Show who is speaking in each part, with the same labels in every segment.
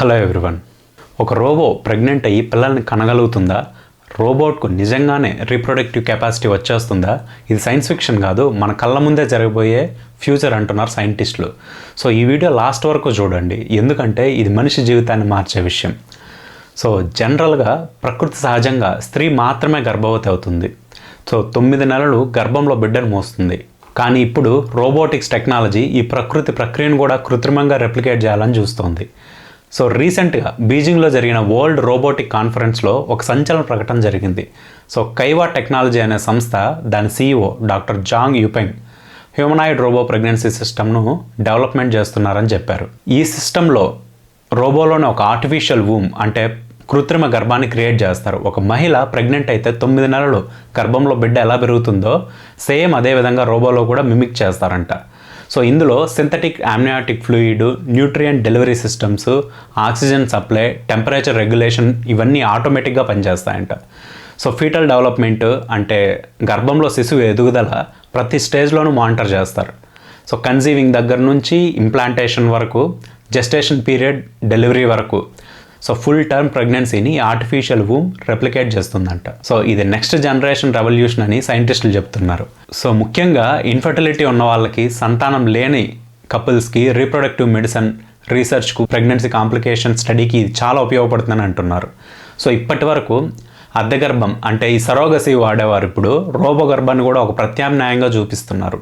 Speaker 1: Hello everyone ఒక robo pregnant అయ్యి పిల్లల్ని కనగలుగుతుందా? రోబోట్కు నిజంగానే రీప్రొడక్టివ్ కెపాసిటీ వచ్చేస్తుందా? ఇది సైన్స్ ఫిక్షన్ కాదు మన కళ్ళ ముందే జరగబోయే ఫ్యూచర్ అంటున్నారు సైంటిస్టులు. సో ఈ వీడియో లాస్ట్ వరకు చూడండి. ఎందుకంటే ఇది మనిషి జీవితాన్ని మార్చే విషయం. సో జనరల్గా ప్రకృతి సహజంగా స్త్రీ మాత్రమే గర్భవతి అవుతుంది. సో తొమ్మిది నెలలు గర్భంలో బిడ్డను మోస్తుంది. కానీ ఇప్పుడు రోబోటిక్స్ టెక్నాలజీ ఈ ప్రకృతి ప్రక్రియను కూడా కృత్రిమంగా రెప్లికేట్ చేయాలని చూస్తోంది. సో రీసెంట్గా బీజింగ్లో జరిగిన వరల్డ్ రోబోటిక్ కాన్ఫరెన్స్లో ఒక సంచలన ప్రకటన జరిగింది. సో కైవా టెక్నాలజీ అనే సంస్థ దాని CEO doctor Zhang Yupeng humanoid robo pregnancy సిస్టమ్ను డెవలప్మెంట్ చేస్తున్నారని చెప్పారు. ఈ సిస్టంలో రోబోలోని ఒక ఆర్టిఫిషియల్ వూమ్ అంటే కృత్రిమ గర్భాన్ని క్రియేట్ చేస్తారు. ఒక మహిళ ప్రెగ్నెంట్ అయితే తొమ్మిది నెలలు గర్భంలో బిడ్డ ఎలా పెరుగుతుందో సేమ్ అదే విధంగా రోబోలో కూడా మిమిక్ చేస్తారంట. సో ఇందులో synthetic amniotic fluid nutrient delivery systems oxygen supply temperature regulation ఇవన్నీ ఆటోమేటిక్గా పనిచేస్తాయంట. సో ఫీటల్ డెవలప్మెంట్ అంటే గర్భంలో శిశువు ఎదుగుదల ప్రతి స్టేజ్లోనూ మానిటర్ చేస్తారు. సో కన్సీవింగ్ దగ్గర నుంచి ఇంప్లాంటేషన్ వరకు జెస్టేషన్ పీరియడ్ డెలివరీ వరకు సో ఫుల్ టర్మ్ ప్రెగ్నెన్సీని ఆర్టిఫిషియల్ వూమ్ రెప్లికేట్ చేస్తుందంట. సో ఇది నెక్స్ట్ జనరేషన్ రెవల్యూషన్ అని సైంటిస్టులు చెప్తున్నారు. సో ముఖ్యంగా ఇన్ఫర్టిలిటీ ఉన్న వాళ్ళకి సంతానం లేని కపుల్స్కి రీప్రొడక్టివ్ మెడిసిన్ రీసెర్చ్కు ప్రెగ్నెన్సీ కాంప్లికేషన్ స్టడీకి ఇది చాలా ఉపయోగపడుతుందని అంటున్నారు. సో ఇప్పటి వరకు అద్దె అంటే ఈ సరోగసి వాడేవారు ఇప్పుడు రోబో గర్భాన్ని కూడా ఒక ప్రత్యామ్నాయంగా చూపిస్తున్నారు.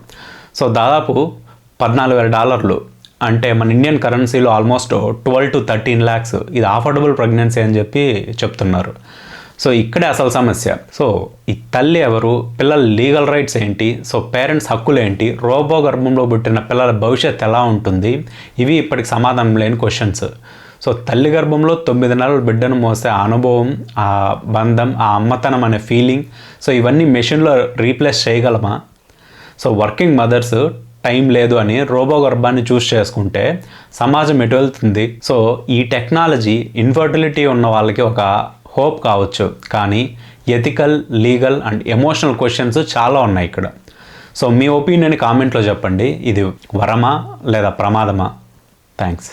Speaker 1: సో దాదాపు పద్నాలుగు వేల డాలర్లు అంటే మన ఇండియన్ కరెన్సీలో almost twelve to thirteen lakhs ఇది అఫోర్డబుల్ ప్రెగ్నెన్సీ అని చెప్పి చెప్తున్నారు. సో ఇక్కడే అసలు సమస్య. సో ఈ తల్లి ఎవరు పిల్లల లీగల్ రైట్స్ ఏంటి సో పేరెంట్స్ హక్కులు ఏంటి రోబో గర్భంలో పుట్టిన పిల్లల భవిష్యత్ ఎలా ఉంటుంది ఇవి ఇప్పటికి సమాధానం లేని క్వశ్చన్స్ సో తల్లి గర్భంలో తొమ్మిది నెలలు బిడ్డను మోసే అనుభవం ఆ బంధం ఆ అమ్మతనం అనే ఫీలింగ్ సో ఇవన్నీ మెషిన్లో రీప్లేస్ చేయగలమా? సో వర్కింగ్ మదర్స్ టైం లేదు అని రోబో గర్భాన్ని చూస్ చేసుకుంటే సమాజం ఎటు వెళ్తుంది? సో ఈ టెక్నాలజీ ఇన్ఫర్టిలిటీ ఉన్న వాళ్ళకి ఒక హోప్ కావచ్చు. కానీ ethical legal and emotional questions చాలా ఉన్నాయి ఇక్కడ. సో మీ ఒపీనియన్ కామెంట్లో చెప్పండి. ఇది వరమా లేదా ప్రమాదమా? థ్యాంక్స్